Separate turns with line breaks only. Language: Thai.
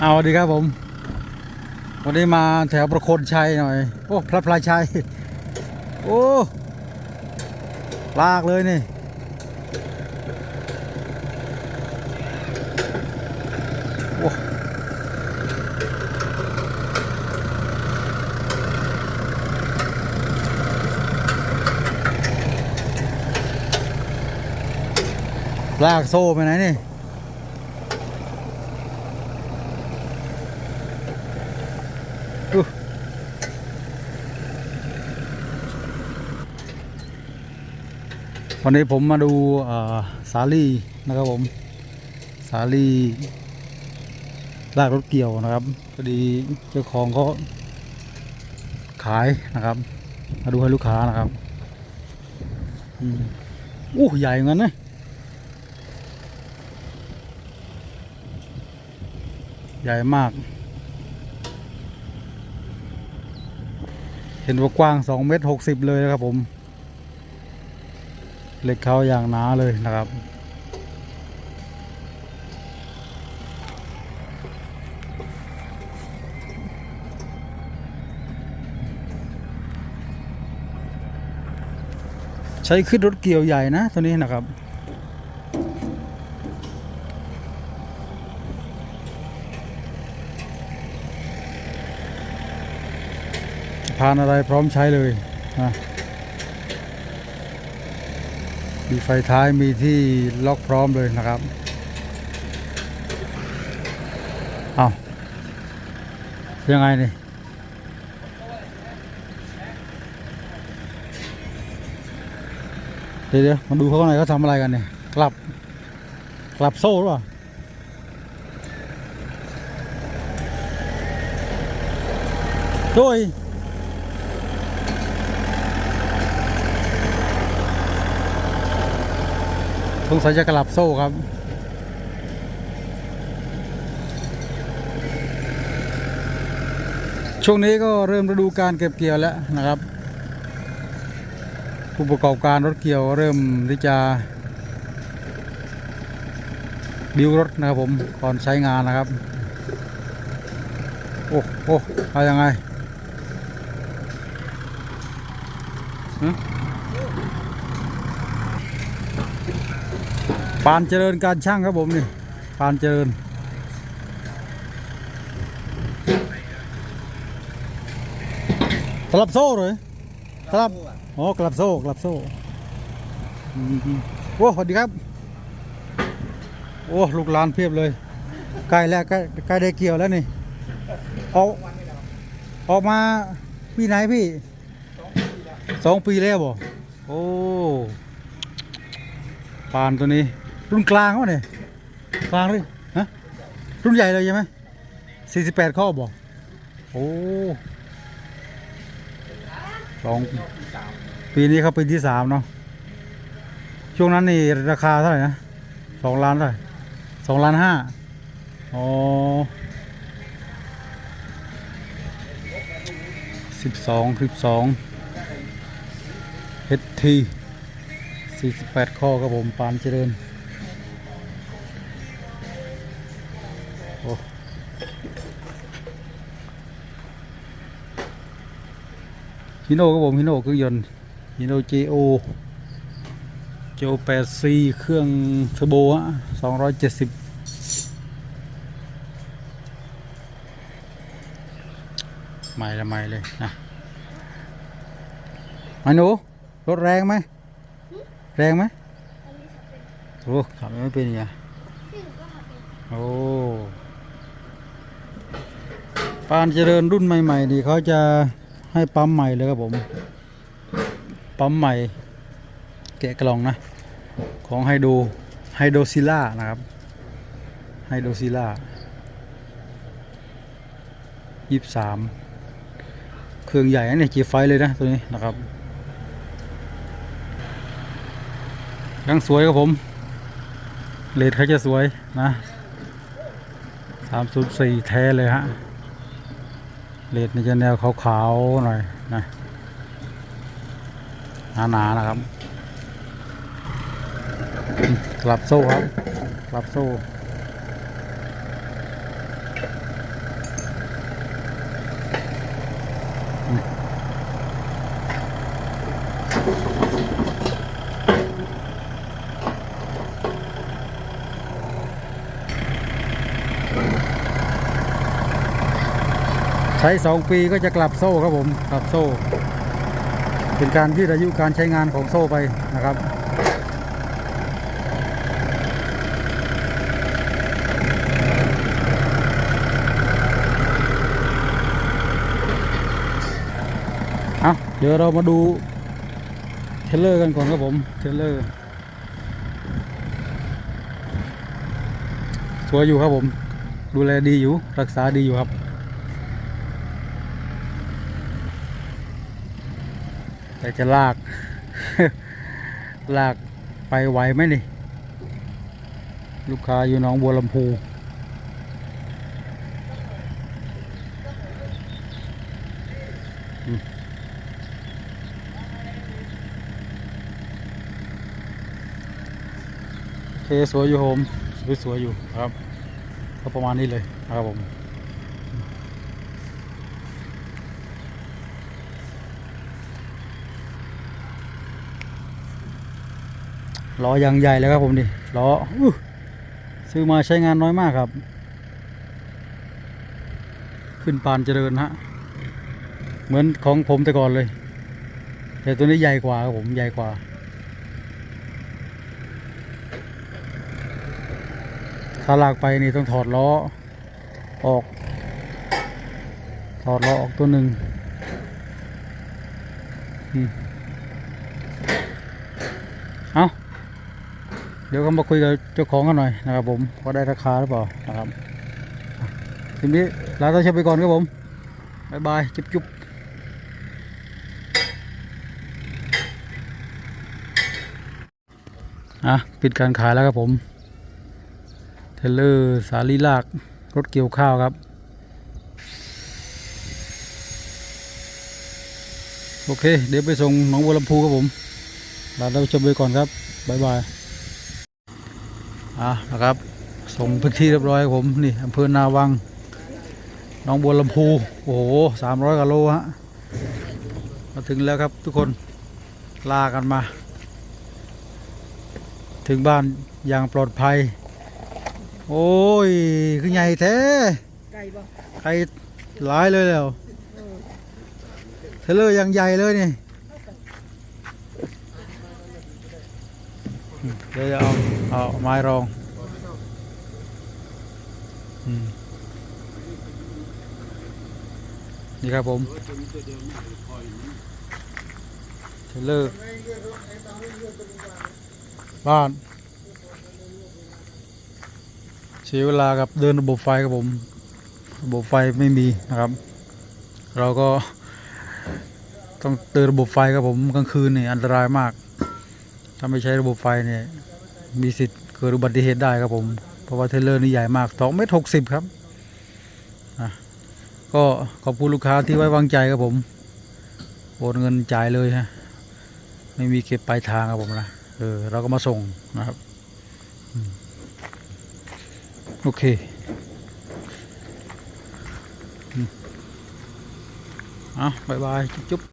เอาดีครับผม วันนี้มาแถวประโคนชัยหน่อย โอ้พระพลายชัย โอ้ลากเลยนี่โอ้ลากโซ่ไปไหนนี่ วันนี้ผมมาดูสาลีนะครับผม สาลีลากรถเกี่ยวนะครับพอดีเจ้าของเขาขายนะครับ มาดูให้ลูกค้านะครับอู้ใหญ่เหมือนกันนะใหญ่มาก เห็นว่ากว้าง2เมตร60 เลยนะครับผมเหล็กเขาอย่างหนาเลยนะครับใช้ขึ้นรถเกี่ยวใหญ่นะตัวนี้นะครับ พานอะไรพร้อมใช้เลยนะมีไฟท้ายมีที่ล็อกพร้อมเลยนะครับเอายังไงนี่เดี๋ยวเดี๋ยวมาดูเขาข้างในเขาทำอะไรกันเนี่ยกลับกลับโซ่หรือเปล่าโด้วย สงสัยจะกลับโซ่ครับ ช่วงนี้ก็เริ่มฤดูการเก็บเกี่ยวแล้วนะครับ ผู้ประกอบการรถเกี่ยวเริ่มที่จะบิวรถนะครับผมก่อนใช้งานนะครับ โอ้โอ้เอายังไง ปานเจริญการช่างครับผมนี่ปานเจริญ กลับโซ่เลยกลับอ๋อกลับโซ่กลับโซ่โอ้สวัสดีครับ โอ้ลูกหลานเพียบเลยใกล้แล้วใกล้ใกล้ได้เกี่ยวแล้วนี่ออกออกมาปีไหนพี่สองปีแล้วบ่โอ้ปานตัวนี้ รุ่นกลางวะเนี่ยกลางเลยฮะรุ่นใหญ่เลยใช่ไหมสี่สิบแปดข้อบ่โอ้สองปีนี้เขาปีที่สามเนาะช่วงนั้นนี่ราคาเท่าไหร่นะสองล้านเท่าไหร่สองล้านห้าอ๋อสิบสองสิบสองเฮดทีสี่สิบแปดข้อครับผมปานเจริญ ฮิโน่ครับผมฮิโน่เครื่องยนต์ฮิโน่ JO โจแปดซีเครื่องเทอร์โบฮะสองร้อยเจ็ดสิบใหม่ละใหม่เลยนะมาหนูรถแรงไหมแรงไหมโอ้ขับไม่เป็นไงโอ้ ปานเจริญรุ่นใหม่ๆนี่เขาจะให้ปั๊มใหม่เลยครับผม ปั๊มใหม่ แกะกล่องนะ ของไฮโดไฮโดซิล่านะครับไฮโดซิล่ายี่สามเครื่องใหญ่นะเนี่ยจีไฟเลยนะตัวนี้นะครับยังสวยครับผมเลดเขาจะสวยนะสามศูนย์สี่แท้เลยฮะ เลดนี่จะแนวขาวๆหน่อยนะหนาๆนะครับ กลับโซ่ครับ กลับโซ่ ใช้สองปีก็จะกลับโซ่ครับผมกลับโซ่ เป็นการยืดอายุการใช้งานของโซ่ไปนะครับเอาเดี๋ยวเรามาดูเทรลเลอร์กันก่อนครับผมเทรลเลอร์สวยอยู่ครับผม ดูแลดีอยู่รักษาดีอยู่ครับ แต่จะลาก ลากไปไหวไหมนี่ ลูกค้าอยู่หน้องบัวลำพูโอเคสวยอยู่โฮมสวยสวยอยู่ครับ ก็ประมาณนี้เลยนะครับผม ล้อยางใหญ่เลยครับผมดิล้อซื้อมาใช้งานน้อยมากครับ ขึ้นปานเจริญฮะเหมือนของผมแต่ก่อนเลย แต่ตัวนี้ใหญ่กว่าครับผมใหญ่กว่า ถ้าลากไปนี่ต้องถอดล้อออก ถอดล้อออกตัวหนึ่งอืมเอา เดี๋ยวก็มาคุยกับเจ้าของกันหน่อยนะครับผมว่าได้ราคาหรือเปล่านะครับทีนี้ลาตัวเชฟไปก่อนครับผมบายบายจุ๊บจุ๊บอะปิดการขายแล้วครับผมเทเลอร์สาลีลากรถเกี่ยวข้าวครับ โอเค เดี๋ยวไปส่งหนองบัวลำพูครับผมลาท่านผู้ชมไปก่อนครับ บ๊ายบาย อะนะครับ ส่งพื้นที่เรียบร้อยครับผมนี่อำเภอนาวังหนองบัวลำพู โอ้โหสามร้อยกิโลฮะมาถึงแล้วครับทุกคนลากันมา ถึงบ้านอย่างปลอดภัย โอ้ยคือใหญ่แท้
ไก่บ่
ใครหลายเลยแล้วเทรลเลอร์ยังใหญ่เลยนี่อืมเดี๋ยวจะเอา เอาไม้รองนี่ครับผมเทรลเลอร์บ้านเสียเวลากับเดินระบบไฟครับผมระบบไฟไม่มีนะครับ เราก็ต้องเดินระบบไฟครับผมกลางคืนนี่อันตรายมาก ถ้าไม่ใช้ระบบไฟเนี่ย มีสิทธิ์เกิดอุบัติเหตุได้ครับผม เพราะว่าเทรลเลอร์นี่ใหญ่มากสองเมตรหกสิบครับอะก็ขอบคุณลูกค้าที่ไว้วางใจครับผมโอนเงินจ่ายเลยฮะไม่มีเก็บปลายทางครับผมนะเออเราก็มาส่งนะครับโอเคอะบายบาย จุ๊บ